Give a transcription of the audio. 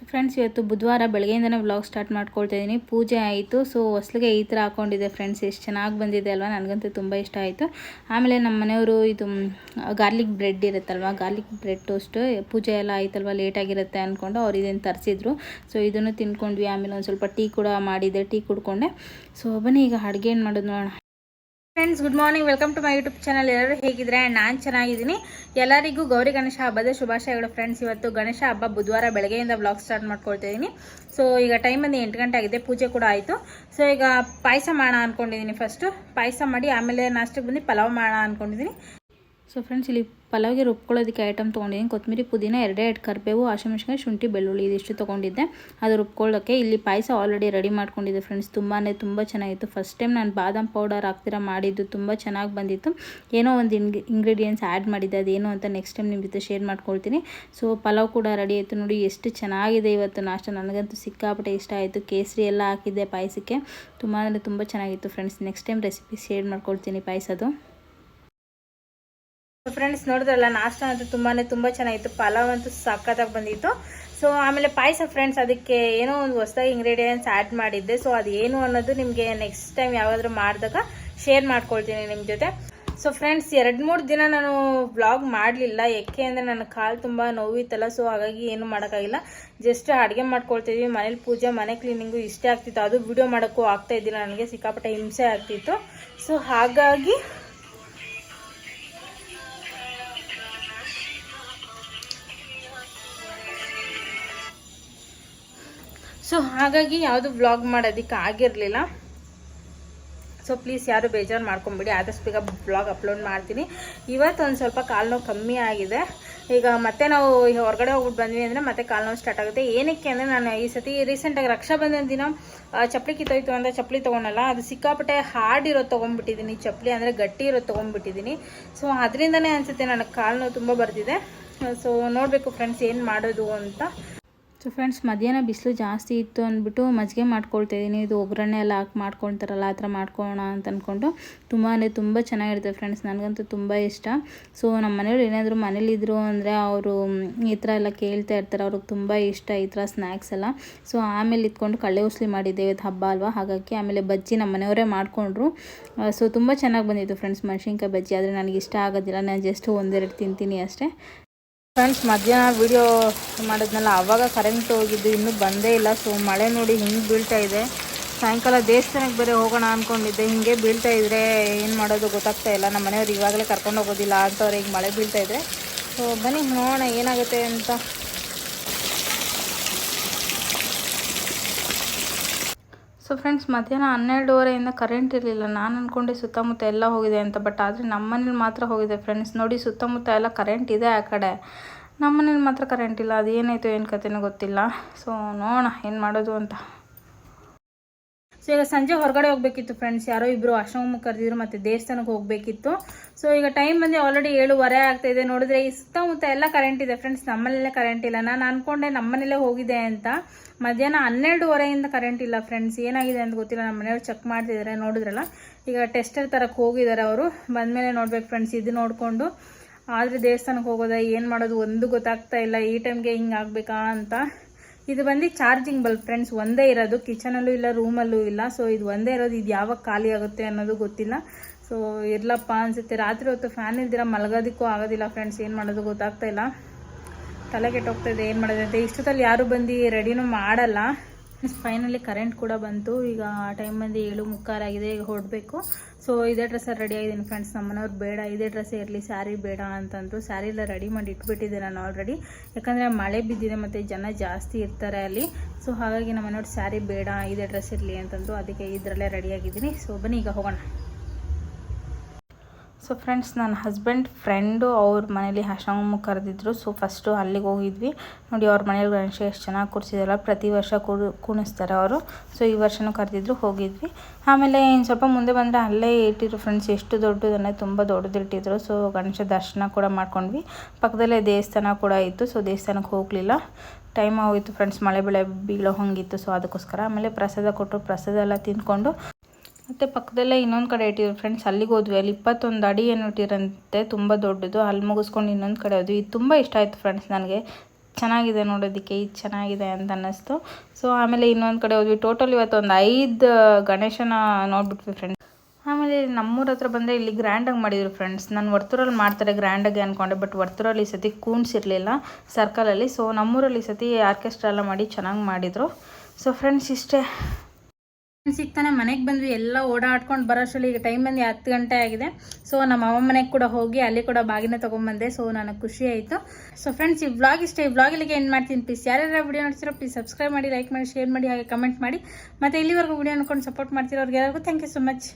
So friends ಇವತ್ತು ಬುಧವಾರ ಬೆಳಗ್ಗೆಯಿಂದನೇ vlog start ಮಾಡ್ಕೊಳ್ತಾ ಇದ್ದೀನಿ ಪೂಜೆ ಆಯಿತು ಸೊ ಹೊಸ್ಲಿಗೆ ಈ ಥರ ಹಾಕೊಂಡಿದ್ದೆ ಫ್ರೆಂಡ್ಸ್ ಎಷ್ಟು ಚೆನ್ನಾಗಿ ಬಂದಿದೆ ಅಲ್ವಾ? ನನಗಂತೂ ತುಂಬ ಇಷ್ಟ ಆಯಿತು. ಆಮೇಲೆ ನಮ್ಮ ಮನೆಯವರು ಇದು ಗಾರ್ಲಿಕ್ ಬ್ರೆಡ್ ಇರುತ್ತಲ್ವ? ಗಾರ್ಲಿಕ್ ಬ್ರೆಡ್ ಟೋಸ್ಟು ಪೂಜೆ ಎಲ್ಲ ಆಯ್ತಲ್ವ? ಲೇಟಾಗಿರುತ್ತೆ ಅಂದ್ಕೊಂಡು ಅವ್ರು ಇದನ್ನು ತರಿಸಿದ್ರು. ಸೊ ಇದನ್ನು ತಿನ್ಕೊಂಡ್ವಿ. ಆಮೇಲೆ ಒಂದು ಸ್ವಲ್ಪ ಟೀ ಕೂಡ ಮಾಡಿದ್ದೆ, ಟೀ ಕುಡ್ಕೊಂಡೆ. ಸೊ ಬನ್ನಿ, ಈಗ ಅಡುಗೆ ಏನು ಮಾಡೋದು ನೋಡೋಣ. Friends good morning welcome to my YouTube channel ಎಲ್ಲರೂ ಹೇಗಿದ್ರೆ ನಾನು ಚೆನ್ನಾಗಿದ್ದೀನಿ. ಎಲ್ಲರಿಗೂ ಗೌರಿ ಗಣೇಶ ಹಬ್ಬದ ಶುಭಾಶಯಗಳು ಫ್ರೆಂಡ್ಸ್ ಇವತ್ತು ಗಣೇಶ ಹಬ್ಬ ಬುಧವಾರ ಬೆಳಗ್ಗೆಯಿಂದ ಬ್ಲಾಗ್ ಸ್ಟಾರ್ಟ್ ಮಾಡ್ಕೊಳ್ತಾ ಇದ್ದೀನಿ ಸೊ ಈಗ ಟೈಮ್ ಬಂದು ಎಂಟು ಗಂಟೆ ಆಗಿದೆ. ಪೂಜೆ ಕೂಡ ಆಯಿತು. ಸೊ ಈಗ ಪಾಯಸ ಮಾಡೋಣ ಅಂದ್ಕೊಂಡಿದ್ದೀನಿ ಫಸ್ಟು ಪಾಯಸ ಮಾಡಿ ಆಮೇಲೆ ನಾಷ್ಟಕ್ಕೆ ಬಂದು ಪಲಾವ್ ಮಾಡೋಣ ಅಂದ್ಕೊಂಡಿದ್ದೀನಿ ಸೊ ಫ್ರೆಂಡ್ಸ್ ಇಲ್ಲಿ ಪಲಾವ್ಗೆ ರುಬ್ಕೊಳ್ಳೋದಕ್ಕೆ ಐಟಮ್ ತೊಗೊಂಡಿದ್ದೀನಿ. ಕೊತ್ತಂಬರಿ ಪುದೀನ, ಎರಡೇ ಎರಡು ಕರಿಬೇವು, ಹಸಿಮೆಣ್ಸಿನ್ಕಾಯಿ, ಶುಂಠಿ, ಬೆಳ್ಳುಳ್ಳಿ ಇದಿಷ್ಟು ತೊಗೊಂಡಿದ್ದೆ. ಅದು ರುಬ್ಕೊಳ್ಳೋಕ್ಕೆ ಇಲ್ಲಿ ಪಾಯಸ ಆಲ್ರೆಡಿ ರೆಡಿ ಮಾಡ್ಕೊಂಡಿದ್ದೆ ಫ್ರೆಂಡ್ಸ್ ತುಂಬಾ ತುಂಬ ಚೆನ್ನಾಗಿತ್ತು. ಫಸ್ಟ್ ಟೈಮ್ ನಾನು ಬಾದಾಮ್ ಪೌಡರ್ ಹಾಕ್ತಿರ ಮಾಡಿದ್ದು ತುಂಬ ಚೆನ್ನಾಗಿ ಬಂದಿತ್ತು. ಏನೋ ಒಂದು ಇಂಗ್ ಇಂಗ್ರೀಡಿಯೆಂಟ್ಸ್ ಆ್ಯಡ್ ಮಾಡಿದ್ದೆ. ಅದೇನು ಅಂತ ನೆಕ್ಸ್ಟ್ ಟೈಮ್ ನಿಮ್ಮ ಜೊತೆ ಶೇರ್ ಮಾಡ್ಕೊಳ್ತೀನಿ. ಸೊ ಪಲಾವ್ ಕೂಡ ರೆಡಿ ಆಯಿತು ನೋಡಿ, ಎಷ್ಟು ಚೆನ್ನಾಗಿದೆ ಇವತ್ತು ನಾಷ್ಟ. ನನಗಂತೂ ಸಿಕ್ಕಾಪಟ್ಟೆ ಇಷ್ಟ ಆಯಿತು. ಕೇಸರಿ ಎಲ್ಲ ಹಾಕಿದ್ದೆ ಪಾಯಸಕ್ಕೆ. ತುಂಬ ಅಂದರೆ ತುಂಬ ಚೆನ್ನಾಗಿತ್ತು friends next time recipe share ಮಾಡ್ಕೊಳ್ತೀನಿ ಪಾಯಸದು. ಫ್ರೆಂಡ್ಸ್ ನೋಡಿದ್ರಲ್ಲ, ನಾಷ್ಟ ಅಂತೂ ತುಂಬಾ ತುಂಬ ಚೆನ್ನಾಗಿತ್ತು. ಪಲಾವ್ ಅಂತೂ ಸಖತ್ತಾಗಿ ಬಂದಿತ್ತು. ಸೊ ಆಮೇಲೆ ಪಾಯಸ ಫ್ರೆಂಡ್ಸ್ ಅದಕ್ಕೆ ಏನೋ ಒಂದು ಹೊಸದಾಗಿ ಇಂಗ್ರೀಡಿಯೆಂಟ್ಸ್ ಆ್ಯಡ್ ಮಾಡಿದ್ದೆ. ಸೊ ಅದು ಏನು ಅನ್ನೋದು ನಿಮಗೆ ನೆಕ್ಸ್ಟ್ ಟೈಮ್ ಯಾವಾದರೂ ಮಾಡಿದಾಗ ಶೇರ್ ಮಾಡ್ಕೊಳ್ತೀನಿ ನಿಮ್ಮ ಜೊತೆ. ಸೊ ಫ್ರೆಂಡ್ಸ್ ಎರಡು ಮೂರು ದಿನ ನಾನು ವ್ಲಾಗ್ ಮಾಡಲಿಲ್ಲ. ಯಾಕೆ ಅಂದರೆ ನನ್ನ ಕಾಲು ತುಂಬ ನೋವಿತ್ತಲ್ಲ ಸೊ ಹಾಗಾಗಿ ಏನು ಮಾಡೋಕ್ಕಾಗಿಲ್ಲ. ಜಸ್ಟ್ ಅಡುಗೆ ಮಾಡ್ಕೊಳ್ತಿದ್ವಿ. ಮನೇಲಿ ಪೂಜೆ, ಮನೆ ಕ್ಲೀನಿಂಗು ಇಷ್ಟೇ ಆಗ್ತಿತ್ತು. ಅದು ವಿಡಿಯೋ ಮಾಡೋಕ್ಕೂ ಆಗ್ತಾ ಇದ್ದಿಲ್ಲ. ನನಗೆ ಸಿಕ್ಕಾಪಟ್ಟೆ ಹಿಂಸೆ ಆಗ್ತಿತ್ತು. ಸೊ ಹಾಗಾಗಿ ಸೊ ಹಾಗಾಗಿ ಯಾವುದು ವ್ಲಾಗ್ ಮಾಡೋದಕ್ಕೆ ಆಗಿರಲಿಲ್ಲ. ಸೊ ಪ್ಲೀಸ್ ಯಾರು ಬೇಜಾರು ಮಾಡ್ಕೊಂಬಿಡಿ. ಆದಷ್ಟು ಬೇಗ ಬ್ಲಾಗ್ ಅಪ್ಲೋಡ್ ಮಾಡ್ತೀನಿ. ಇವತ್ತು ಒಂದು ಸ್ವಲ್ಪ ಕಾಲು ನೋವು ಕಮ್ಮಿ ಆಗಿದೆ. ಈಗ ಮತ್ತೆ ನಾವು ಹೊರಗಡೆ ಹೋಗ್ಬಿಟ್ಟು ಬಂದ್ವಿ ಅಂದರೆ ಮತ್ತೆ ಕಾಲು ನೋವು ಸ್ಟಾರ್ಟ್ ಆಗುತ್ತೆ. ಏನಕ್ಕೆ ಅಂದರೆ ನಾನು ಈ ಸತಿ ರೀಸೆಂಟಾಗಿ ರಕ್ಷಾಬಂಧನ ದಿನ ಚಪ್ಪಲಿ ಕಿತ್ತೋಯ್ತು ಅಂದರೆ ಚಪ್ಪಲಿ ತೊಗೊಳಲ್ಲ ಅದು ಸಿಕ್ಕಾಪಟ್ಟೆ ಹಾರ್ಡ್ ಇರೋದು ತೊಗೊಂಡ್ಬಿಟ್ಟಿದ್ದೀನಿ ಚಪ್ಪಲಿ ಅಂದರೆ ಗಟ್ಟಿ ಇರೋದು ತೊಗೊಂಡ್ಬಿಟ್ಟಿದ್ದೀನಿ ಸೊ ಅದರಿಂದನೇ ಅನಿಸುತ್ತೆ ನನಗೆ ಕಾಲು ನೋವು ತುಂಬ ಬರ್ತಿದೆ. ಸೊ ನೋಡಬೇಕು ಫ್ರೆಂಡ್ಸ್ ಏನು ಮಾಡೋದು ಅಂತ. ಸೊ ಫ್ರೆಂಡ್ಸ್ ಮಧ್ಯಾಹ್ನ ಬಿಸಿಲು ಜಾಸ್ತಿ ಇತ್ತು ಅಂದ್ಬಿಟ್ಟು ಮಜ್ಜಿಗೆ ಮಾಡ್ಕೊಳ್ತಾ ಇದ್ದೀನಿ. ಇದು ಒಗ್ಗರಣೆ ಎಲ್ಲ ಹಾಕಿ ಮಾಡ್ಕೊಳ್ತಾರಲ್ಲ, ಆ ಥರ ಮಾಡ್ಕೊಳ್ಳೋಣ ಅಂತ ಅಂದ್ಕೊಂಡು ತುಂಬ ಅಂದರೆ ತುಂಬ ಚೆನ್ನಾಗಿರುತ್ತೆ ಫ್ರೆಂಡ್ಸ್ ನನಗಂತೂ ತುಂಬ ಇಷ್ಟ. ಸೊ ನಮ್ಮ ಮನೆಯವ್ರು ಏನಾದರೂ ಮನೇಲಿದ್ರು ಅಂದರೆ ಅವರು ಈ ಥರ ಎಲ್ಲ ಕೇಳ್ತಾ ಇರ್ತಾರೆ. ಅವ್ರಿಗೆ ತುಂಬ ಇಷ್ಟ ಈ ಥರ ಸ್ನ್ಯಾಕ್ಸ್ ಎಲ್ಲ. ಸೊ ಆಮೇಲೆ ಇಟ್ಕೊಂಡು ಕಳ್ಳೆ ಉಸ್ಲಿ ಮಾಡಿದ್ದೇವೆ, ಇದು ಹಬ್ಬ ಅಲ್ವಾ? ಹಾಗಾಗಿ ಆಮೇಲೆ ಬಜ್ಜಿ ನಮ್ಮ ಮನೆಯವರೇ ಮಾಡಿಕೊಂಡ್ರು. ಸೊ ತುಂಬ ಚೆನ್ನಾಗಿ ಬಂದಿತ್ತು ಫ್ರೆಂಡ್ಸ್ ಮೆಣಸಿನ್ಕಾಯಿ ಬಜ್ಜಿ. ಆದರೆ ನನಗೆ ಇಷ್ಟ ಆಗೋದಿಲ್ಲ. ನಾನು ಜಸ್ಟ್ ಒಂದೆರಡು ತಿಂತೀನಿ ಅಷ್ಟೇ. ಫ್ರೆಂಡ್ಸ್, ಮಧ್ಯಾಹ್ನ ವಿಡಿಯೋ ಮಾಡಿದ್ನಲ್ಲ ಆವಾಗ ಕರೆಂಟ್ ಹೋಗಿದ್ದು, ಇನ್ನೂ ಬಂದೇ ಇಲ್ಲ. ಸೊ ಮಳೆ ನೋಡಿ ಹಿಂಗೆ ಬೀಳ್ತಾ ಇದೆ. ಸಾಯಂಕಾಲ ದೇವಸ್ಥಾನಕ್ಕೆ ಬೇರೆ ಹೋಗೋಣ ಅಂದ್ಕೊಂಡಿದ್ದೆ ಹಿಂಗೆ ಬೀಳ್ತಾ ಇದ್ರೆ ಏನು ಮಾಡೋದು ಗೊತ್ತಾಗ್ತಾ ಇಲ್ಲ. ನಮ್ಮ ಮನೆಯವ್ರು ಇವಾಗಲೇ ಕರ್ಕೊಂಡು ಹೋಗೋದಿಲ್ಲ ಅಂತವ್ರು ಹಿಂಗೆ ಮಳೆ ಬೀಳ್ತಾ ಇದ್ರೆ ಸೊ ಬನ್ನಿ, ನೋಡೋಣ ಏನಾಗುತ್ತೆ ಅಂತ. ಸೊ ಫ್ರೆಂಡ್ಸ್ ಮಧ್ಯಾಹ್ನ ಹನ್ನೆರಡುವರೆಯಿಂದ ಕರೆಂಟ್ ಇರಲಿಲ್ಲ. ನಾನು ಅಂದ್ಕೊಂಡೆ ಸುತ್ತಮುತ್ತ ಎಲ್ಲ ಹೋಗಿದೆ ಅಂತ ಬಟ್ ಆದರೆ ನಮ್ಮ ಮನೇಲಿ ಮಾತ್ರ ಹೋಗಿದೆ ಫ್ರೆಂಡ್ಸ್ ನೋಡಿ ಸುತ್ತಮುತ್ತ ಎಲ್ಲ ಕರೆಂಟ್ ಇದೆ ಆ ಕಡೆ. ನಮ್ಮ ಮನೇಲಿ ಮಾತ್ರ ಕರೆಂಟ್ ಇಲ್ಲ. ಅದು ಏನಾಯಿತು ಏನು ಕತೆನೋ ಗೊತ್ತಿಲ್ಲ. ಸೊ ನೋಡೋಣ ಏನು ಮಾಡೋದು ಅಂತ. ಸೊ ಈಗ ಸಂಜೆ ಹೊರಗಡೆ ಹೋಗಬೇಕಿತ್ತು ಫ್ರೆಂಡ್ಸ್ ಯಾರೋ ಇಬ್ಬರು ಆಶ್ರಮ ಕರೆದಿದ್ರು ಮತ್ತು ದೇವಸ್ಥಾನಕ್ಕೆ ಹೋಗಬೇಕಿತ್ತು. ಸೊ ಈಗ ಟೈಮ್ ಬಂದು ಆಲ್ರೆಡಿ ಏಳುವರೆ ಆಗ್ತಾ ಇದೆ. ನೋಡಿದ್ರೆ ಈ ಸುತ್ತಮುತ್ತ ಎಲ್ಲ ಕರೆಂಟ್ ಇದೆ ಫ್ರೆಂಡ್ಸ್ ನಮ್ಮಲ್ಲೇ ಕರೆಂಟ್ ಇಲ್ಲ. ನಾನು ಅಂದ್ಕೊಂಡೆ ನಮ್ಮನೇಲೇ ಹೋಗಿದೆ ಅಂತ. ಮಧ್ಯಾಹ್ನ ಹನ್ನೆರಡುವರೆಯಿಂದ ಕರೆಂಟ್ ಇಲ್ಲ ಫ್ರೆಂಡ್ಸ್ ಏನಾಗಿದೆ ಅಂತ ಗೊತ್ತಿಲ್ಲ. ನಮ್ಮ ಮನೆಯವ್ರು ಚೆಕ್ ಮಾಡ್ತಿದ್ದಾರೆ ನೋಡಿದ್ರಲ್ಲ? ಈಗ ಟೆಸ್ಟರ್ ತರಕ್ಕೆ ಹೋಗಿದ್ದಾರೆ ಅವರು. ಬಂದಮೇಲೆ ನೋಡ್ಬೇಕು ಫ್ರೆಂಡ್ಸ್ ಇದು ನೋಡಿಕೊಂಡು. ಆದರೆ ದೇವಸ್ಥಾನಕ್ಕೆ ಹೋಗೋದಾ, ಏನು ಮಾಡೋದು, ಒಂದು ಗೊತ್ತಾಗ್ತಾ ಇಲ್ಲ. ಈ ಟೈಮ್ಗೆ ಹಿಂಗೆ ಆಗಬೇಕಾ ಅಂತ. ಇದು ಬಂದು ಚಾರ್ಜಿಂಗ್ ಬಲ್ಬ್ ಫ್ರೆಂಡ್ಸ್, ಒಂದೇ ಇರೋದು. ಕಿಚನಲ್ಲೂ ಇಲ್ಲ ರೂಮಲ್ಲೂ ಇಲ್ಲ. ಸೊ ಇದು ಒಂದೇ ಇರೋದು. ಇದು ಯಾವಾಗ ಖಾಲಿ ಆಗುತ್ತೆ ಅನ್ನೋದು ಗೊತ್ತಿಲ್ಲ. ಸೊ ಇರ್ಲಪ್ಪ ಅನಿಸುತ್ತೆ. ರಾತ್ರಿ ಹೊತ್ತು ಫ್ಯಾನ್ ಇಲ್ದಿರ ಮಲಗೋದಕ್ಕೂ ಆಗೋದಿಲ್ಲ ಫ್ರೆಂಡ್ಸ್ ಏನು ಮಾಡೋದು ಗೊತ್ತಾಗ್ತಾ ಇಲ್ಲ. ತಲೆ ಕೆಟ್ಟೋಗ್ತಾ ಇದೆ. ಏನು ಮಾಡೋದು ಅಂತ. ಇಷ್ಟೊತ್ತಲ್ಲಿ ಯಾರು ಬಂದು ರೆಡಿನೂ ಮಾಡಲ್ಲ. ಫೈನಲಿ ಕರೆಂಟ್ ಕೂಡ ಬಂತು. ಈಗ ಟೈಮ್ ಟೈಮಲ್ಲಿ ಏಳು ಮುಕ್ಕಾಲಾಗಿದೆ ಈಗ ಹೊರಡಬೇಕು ಸೊ ಇದೇ ಡ್ರೆಸ್ಸಲ್ಲಿ ರೆಡಿ ಆಗಿದ್ದೀನಿ ಫ್ರೆಂಡ್ಸ್ ನಮ್ಮನವ್ರು ಬೇಡ, ಇದೇ ಡ್ರೆಸ್ ಇರಲಿ ಸ್ಯಾರಿ ಬೇಡ ಅಂತಂದ್ರು. ಸ್ಯಾರಿ ಎಲ್ಲ ರೆಡಿ ಮಾಡಿ ಇಟ್ಬಿಟ್ಟಿದ್ದೆ ನಾನು ಆಲ್ರೆಡಿ ಯಾಕಂದರೆ ಮಳೆ ಬಿದ್ದಿದೆ ಮತ್ತು ಜನ ಜಾಸ್ತಿ ಇರ್ತಾರೆ ಅಲ್ಲಿ. ಸೊ ಹಾಗಾಗಿ ನಮ್ಮ ಮನೆಯವ್ರು ಸ್ಯಾರಿ ಬೇಡ, ಇದೇ ಡ್ರೆಸ್ ಇರಲಿ ಅಂತಂದು ಅದಕ್ಕೆ ಇದರಲ್ಲೇ ರೆಡಿಯಾಗಿದ್ದೀನಿ ಸೊ ಬನ್ನಿ, ಈಗ ಹೋಗೋಣ. ಸೊ ಫ್ರೆಂಡ್ಸ್ ನನ್ನ ಹಸ್ಬೆಂಡ್ ಫ್ರೆಂಡು ಅವ್ರ ಮನೇಲಿ ಹಶಮ್ಮ ಕರೆದಿದ್ರು. ಸೊ ಫಸ್ಟು ಅಲ್ಲಿಗೆ ಹೋಗಿದ್ವಿ. ನೋಡಿ, ಅವ್ರ ಮನೇಲಿ ಗಣೇಶ ಎಷ್ಟು ಚೆನ್ನಾಗಿ ಕೂರಿಸಿದಾರಲ್ಲ, ಪ್ರತಿ ವರ್ಷ ಕೂರು ಕುಣಿಸ್ತಾರೆ ಅವರು. ಸೊ ಈ ವರ್ಷನೂ ಕರೆದಿದ್ರು, ಹೋಗಿದ್ವಿ. ಆಮೇಲೆ ಇನ್ನು ಸ್ವಲ್ಪ ಮುಂದೆ ಬಂದರೆ ಅಲ್ಲೇ ಇಟ್ಟಿದ್ರು ಫ್ರೆಂಡ್ಸ್ ಎಷ್ಟು ದೊಡ್ಡದನ್ನೇ ತುಂಬ ದೊಡ್ಡದಿಟ್ಟಿದ್ರು. ಸೊ ಗಣೇಶ ದರ್ಶನ ಕೂಡ ಮಾಡ್ಕೊಂಡ್ವಿ. ಪಕ್ಕದಲ್ಲೇ ದೇವಸ್ಥಾನ ಕೂಡ ಇತ್ತು. ಸೊ ದೇವಸ್ಥಾನಕ್ಕೆ ಹೋಗಲಿಲ್ಲ. ಟೈಮ್ ಆಗೋಯಿತು ಫ್ರೆಂಡ್ಸ್ ಮಳೆ ಬೆಳೆ ಬೀಳೋ ಹಂಗಿತ್ತು. ಸೊ ಅದಕ್ಕೋಸ್ಕರ ಆಮೇಲೆ ಪ್ರಸಾದ ಕೊಟ್ಟರು. ಪ್ರಸಾದ ಎಲ್ಲ ತಿಂದ್ಕೊಂಡು ಮತ್ತು ಪಕ್ಕದಲ್ಲೇ ಇನ್ನೊಂದು ಕಡೆ ಇಟ್ಟಿದ್ರು. ಫ್ರೆಂಡ್ಸ್ ಅಲ್ಲಿಗೆ ಹೋದ್ವಿ. ಅಲ್ಲಿ ಇಪ್ಪತ್ತೊಂದು ಅಡಿ ಏನು ಇಟ್ಟಿರಂತೆ, ತುಂಬ ದೊಡ್ಡದು. ಅಲ್ಲಿ ಮುಗಿಸ್ಕೊಂಡು ಇನ್ನೊಂದು ಕಡೆ ಹೋದ್ವಿ. ಇದು ತುಂಬ ಇಷ್ಟ ಆಯಿತು ಫ್ರೆಂಡ್ಸ್ ನನಗೆ. ಚೆನ್ನಾಗಿದೆ ನೋಡೋದಕ್ಕೆ, ಇದು ಚೆನ್ನಾಗಿದೆ ಅಂತ ಅನ್ನಿಸ್ತು. ಸೊ ಆಮೇಲೆ ಇನ್ನೊಂದು ಕಡೆ ಹೋದ್ವಿ. ಟೋಟಲ್ ಇವತ್ತು ಒಂದು ಐದು ಗಣೇಶನ ನೋಡ್ಬಿಟ್ವಿ ಫ್ರೆಂಡ್ಸ್ ಆಮೇಲೆ ನಮ್ಮೂರ ಹತ್ರ ಬಂದರೆ ಇಲ್ಲಿ ಗ್ರ್ಯಾಂಡಾಗಿ ಮಾಡಿದ್ರು ಫ್ರೆಂಡ್ಸ್ ನಾನು ವರ್ತೂರಲ್ಲಿ ಮಾಡ್ತಾರೆ ಗ್ರ್ಯಾಂಡಾಗಿ ಅಂದ್ಕೊಂಡೆ ಬಟ್ ವರ್ತೂರಲ್ಲಿ ಈ ಸತಿ ಕೂಣ್ಸಿರಲಿಲ್ಲ ಸರ್ಕಲಲ್ಲಿ ಸೊ ನಮ್ಮೂರಲ್ಲಿ ಈ ಸತಿ ಆರ್ಕೆಸ್ಟ್ರಾ ಎಲ್ಲ ಮಾಡಿ ಚೆನ್ನಾಗಿ ಮಾಡಿದರು. ಸೊ ಫ್ರೆಂಡ್ಸ್ ಇಷ್ಟೇ. ಸಿಗ್ತಾನೆ, ಮನೆಗೆ ಬಂದ್ವಿ, ಎಲ್ಲ ಓಡಾಡ್ಕೊಂಡು ಬರೋಷ್ಟರಲ್ಲಿ ಈಗ ಟೈಮ್ ಬಂದು ಹತ್ತು ಗಂಟೆ ಆಗಿದೆ. ಸೊ ನಮ್ಮ ಅಮ್ಮ ಮನೆಗೆ ಕೂಡ ಹೋಗಿ ಅಲ್ಲಿ ಕೂಡ ಬಾಗಿನ ತೊಗೊಂಬಂದೆ. ಸೊ ನನಗೆ ಖುಷಿ ಆಯಿತು. ಸೊ ಫ್ರೆಂಡ್ಸ್ ಈ ವ್ಲಾಗ್ ಇಷ್ಟ, ಈ ಇಲ್ಲಿಗೆ ಏನು ಮಾಡ್ತೀನಿ. ಪ್ಲೀಸ್ ಯಾರ್ಯಾರ ವಿಡಿಯೋ ನೋಡ್ತಿರೋ ಪ್ಲೀಸ್ ಸಬ್ಸ್ಕ್ರೈಬ್ ಮಾಡಿ ಲೈಕ್ ಮಾಡಿ ಶೇರ್ ಮಾಡಿ, ಹಾಗೆ ಕಮೆಂಟ್ ಮಾಡಿ. ಮತ್ತು ಇಲ್ಲಿವರೆಗೂ ವಿಡಿಯೋ ನೋಡ್ಕೊಂಡು ಸಪೋರ್ಟ್ ಮಾಡ್ತಿರೋರಿಗೆ ಎಲ್ಲರಿಗೂ ಥ್ಯಾಂಕ್ ಯು ಸೊ ಮಚ್